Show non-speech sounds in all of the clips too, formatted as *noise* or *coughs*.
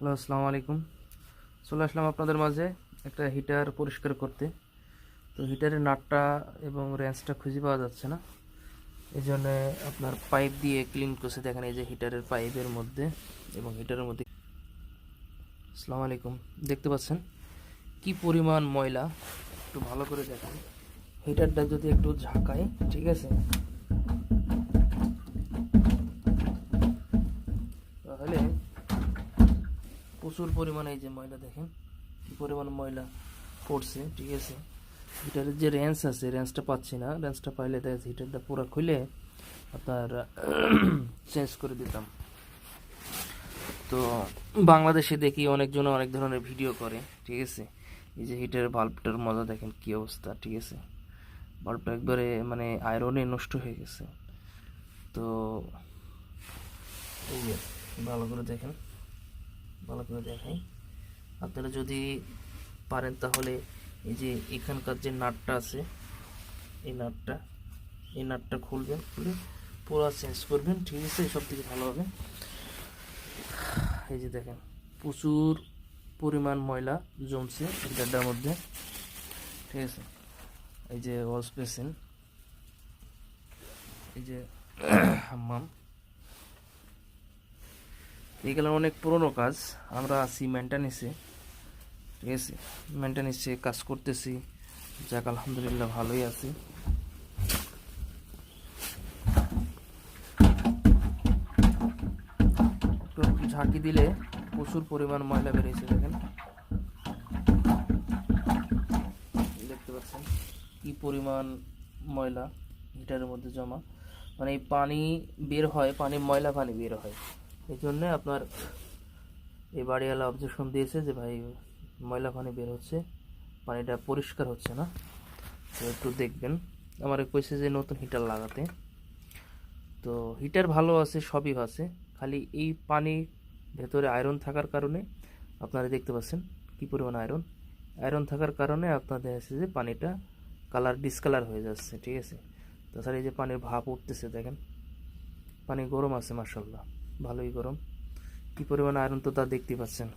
Hello, আসসালামু আলাইকুম। চলে আসলাম আপনাদের মাঝে একটা হিটার পরিষ্কার করতে। তো হিটারের নাটটা এবং রেঞ্জটা খুঁজে পাওয়া যাচ্ছে না। এই জন্য আপনার পাইপ দিয়ে ক্লিন করছে, দেখেন এই যে হিটারের পাইপের মধ্যে এবং হিটারের মধ্যে। আসসালামু আলাইকুম। দেখতে পাচ্ছেন কি পরিমাণ ময়লা। একটু ভালো করে দেখেন। হিটারটা যদি একটু ঝাঁকায়, ঠিক আছে? প্রচুর পরিমাণে এই যে ময়লা দেখেন, কি পরিমাণ ময়লা পড়ছে, ঠিক আছে? হিটারের যে রেঞ্জ আছে রেঞ্জটা পাচ্ছি না রেঞ্জটা পাইলে দেখ হিটারটা পুরো খুলে আপনার *clears throat* চেঞ্জ করে দিতাম। তো বাংলাদেশে দেখি অনেকজন অনেক ধরনের ভিডিও করে, ঠিক আছে? এই যে হিটারের বাল্বটার মজা দেখেন কি অবস্থা, ঠিক আছে? বাল্বটা একবারে মানে আয়রনে নষ্ট হয়ে গেছে। তো এই ভালো করে দেখেন। ভালো করে দেখাই। আপনারা যদি পারেন তাহলে এই যে এখানকার যে নাটটা আছে, এই নাটটা এই নাটটা খুলবেন, খুলে পুরো চেঞ্জ করবেন, ঠিক আছে সব থেকে ভালো হবে। এই যে দেখেন, প্রচুর পরিমাণ ময়লা জমছে এটার মধ্যে, ঠিক আছে। এই যে ওয়াশ বেসিন এই যে *coughs* হাম্মাম এগুলো অনেক পুরনো কাজ। আমরা আছি মেনটেন্যান্সে ঠিক আছে? মেনটেন্যান্সে কাজ করতেছি। যাক, আলহামদুলিল্লাহ ভালোই আছি। ঝাঁকি দিলে প্রচুর পরিমাণ ময়লা বেরিয়েছে, দেখেন। দেখতে পাচ্ছেন কি পরিমাণ ময়লা হিটারের মধ্যে জমা। মানে পানি বের হয় পানি ময়লা পানি বের হয়। এই জন্যে আপনার এই বাড়িওয়ালা অবজেকশন দিয়েছে যে ভাই, ময়লা পানি বের হচ্ছে, পানিটা পরিষ্কার হচ্ছে না। তো একটু দেখবেন। আমার কইছে যে নতুন হিটার লাগাতে, তো হিটার ভালো আছে, সবই আছে। খালি এই পানি ভেতরে আয়রন থাকার কারণে আপনারা দেখতে পাচ্ছেন কি পরিমাণ আয়রন আয়রন থাকার কারণে আপনাদের আছে যে পানিটা কালার ডিসকালার হয়ে যাচ্ছে, ঠিক আছে? তাছাড়া এই যে পানির ভাপ উঠতেছে, দেখেন। পানি গরম আছে মার্শাল্লাহ ভালোই গরম। কি পরিমাণ আয়রন তো তা দেখতে পাচ্ছেন।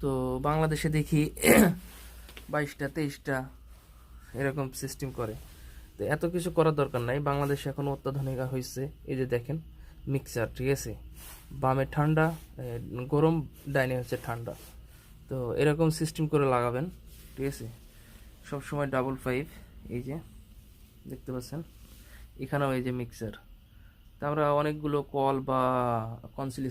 তো বাংলাদেশে দেখি *coughs* বাইশটা, তেইশটা এরকম সিস্টেম করে। তো এত কিছু করার দরকার নাই। বাংলাদেশে এখন অত্যাধুনিক হয়েছে এই যে দেখেন মিক্সার ঠিক আছে? বামে ঠান্ডা গরম ডাইনে হচ্ছে ঠান্ডা। তো এরকম সিস্টেম করে লাগাবেন, ঠিক আছে? সবসময় ডাবল ফাইভ এই যে, দেখতে পাচ্ছেন? এখানেও এই যে মিক্সার তা আমরা অনেকগুলো কল বা কনসিল